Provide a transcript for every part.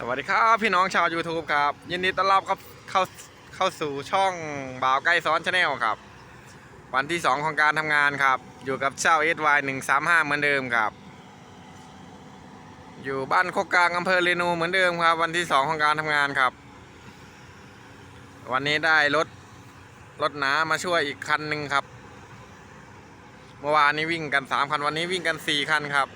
สวัสดีครับพี่น้องชาว YouTube ครับ ยินดีต้อนรับครับเข้าเข้าสู่ช่องบ่าวใกล้ซ้อนชาแนลครับ วันที่ 2 ของการทำงานครับ อยู่กับเช่า SY 135เหมือนเดิมครับ อยู่บ้านโคกกลางอำเภอเรนูเหมือนเดิมครับ วันที่ 2 ของการทำงานครับ วันนี้ได้รถรถหนามาช่วยอีกคันหนึ่งครับ เมื่อวานนี้วิ่งกัน 3 คันวันนี้วิ่งกัน 4 คันครับ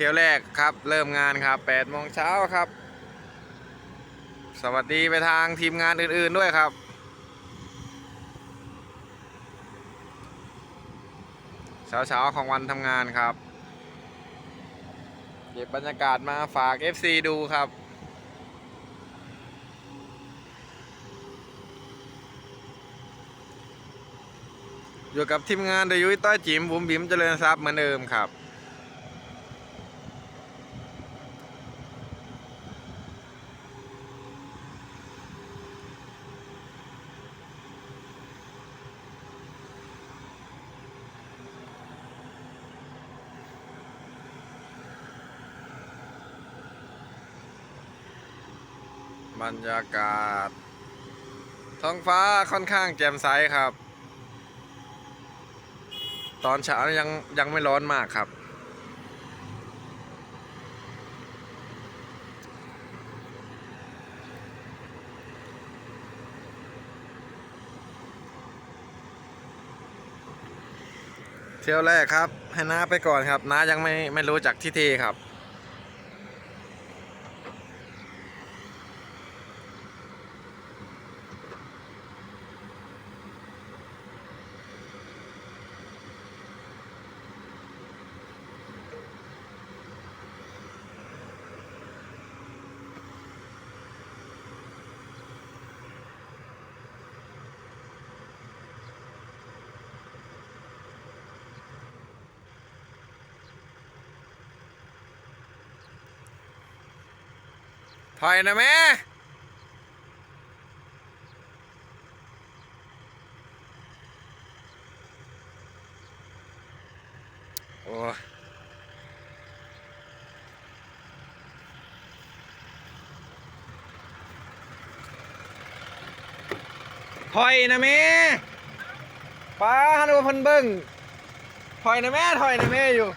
เที่ยวแรกครับ เริ่มงานครับ8โมงเช้าครับ สวัสดีไปทางทีมงานอื่นๆด้วยครับ เช้าๆของวันทำงานครับ เก็บบรรยากาศมาฝาก FC ดูครับอยู่กับทีมงานโดยยุ้ยต้อยจิมบุ๋มบิ๋มเจริญทรัพย์เหมือนเดิมครับ บรรยากาศ ท้องฟ้าค่อนข้างแจ่มใสครับ ตอนเช้ายังยังไม่ร้อนมากครับ เที่ยวแรกครับ ให้น้าไปก่อนครับน้ายังไม่ไม่รู้จักที่เทครับ ถอยนะแม่โอ้ยถอยนะแม่ป้าฮันว่าพันเบิ้งถอยนะแม่ถอยนะแม่อยู่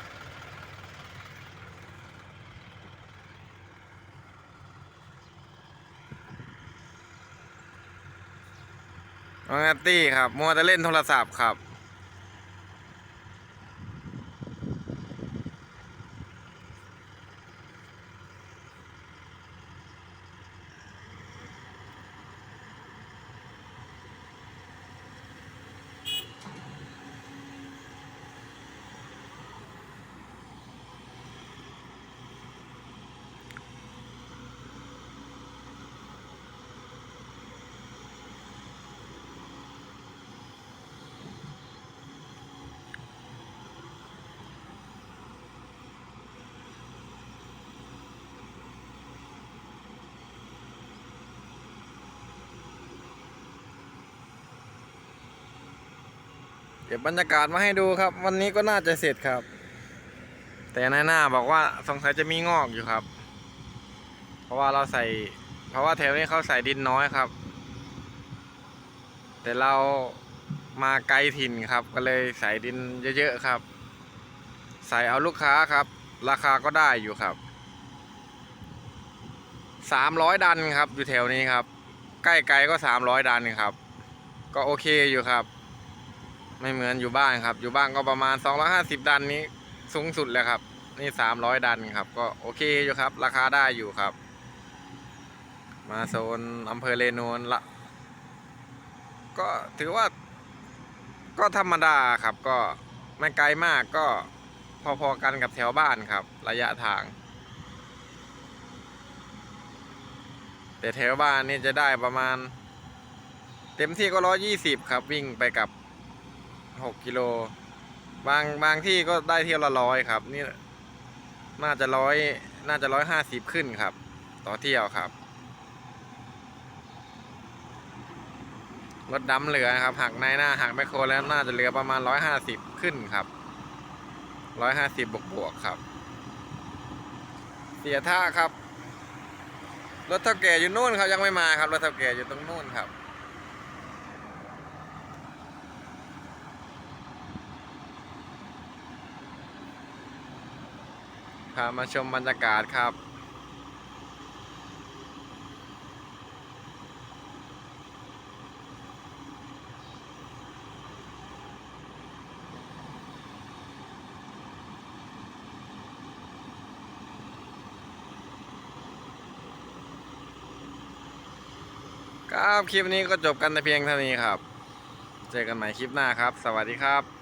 น้องนัตตี้ครับมัวแต่เล่นโทรศัพท์ครับ ก็บบรรยากาศมาให้ดูครับ วันนี้ก็น่าจะเสร็จครับ แต่นายหน้าบอกว่าสงสัยจะมีงอกอยู่ครับ เพราะว่าเราใส่ เพราะว่าแถวนี้เขาใส่ดินน้อยครับ แต่เรามาไกลถิ่นครับ ก็เลยใส่ดินเยอะๆครับ ใส่เอาลูกค้าครับ ราคาก็ได้อยู่ครับสามร้อยดันครับ อยู่แถวนี้ครับ ใกล้ไกลก็สามร้อยดันครับ ก็โอเคอยู่ครับ ไม่เหมือนอยู่บ้านครับ อยู่บ้านก็ประมาณ 250 ดันนี้สูงสุดแล้วครับ นี่ 300 ดันครับ ก็โอเคอยู่ครับ ราคาได้อยู่ครับ มาโซนอำเภอเรนูนละ ก็ถือว่า ก็ธรรมดาครับ ก็ไม่ไกลมากก็พอๆกันกับแถวบ้านครับ ระยะทาง แต่แถวบ้านนี่จะได้ประมาณ เต็มที่ก็120ครับ วิ่งไปกับ หกกิโล บางบางที่ก็ได้เที่ยวละร้อยครับ นี่น่าจะร้อยน่าจะร้อยห้าสิบขึ้นครับ ต่อเที่ยวครับรถดำเหลือครับหักในหน้าหักแมคโครแล้วน่าจะเหลือประมาณร้อยห้าสิบขึ้นครับร้อยห้าสิบบวกบวกครับ เสียท่าครับ รถเท่าแก่อยู่นู่นครับยังไม่มาครับ รถเท่าแก่อยู่ตรงนู่นครับ พามาชมบรรยากาศครับ ครับคลิปนี้ก็จบกันแต่เพียงเท่านี้ครับ เจอกันใหม่คลิปหน้าครับ สวัสดีครับ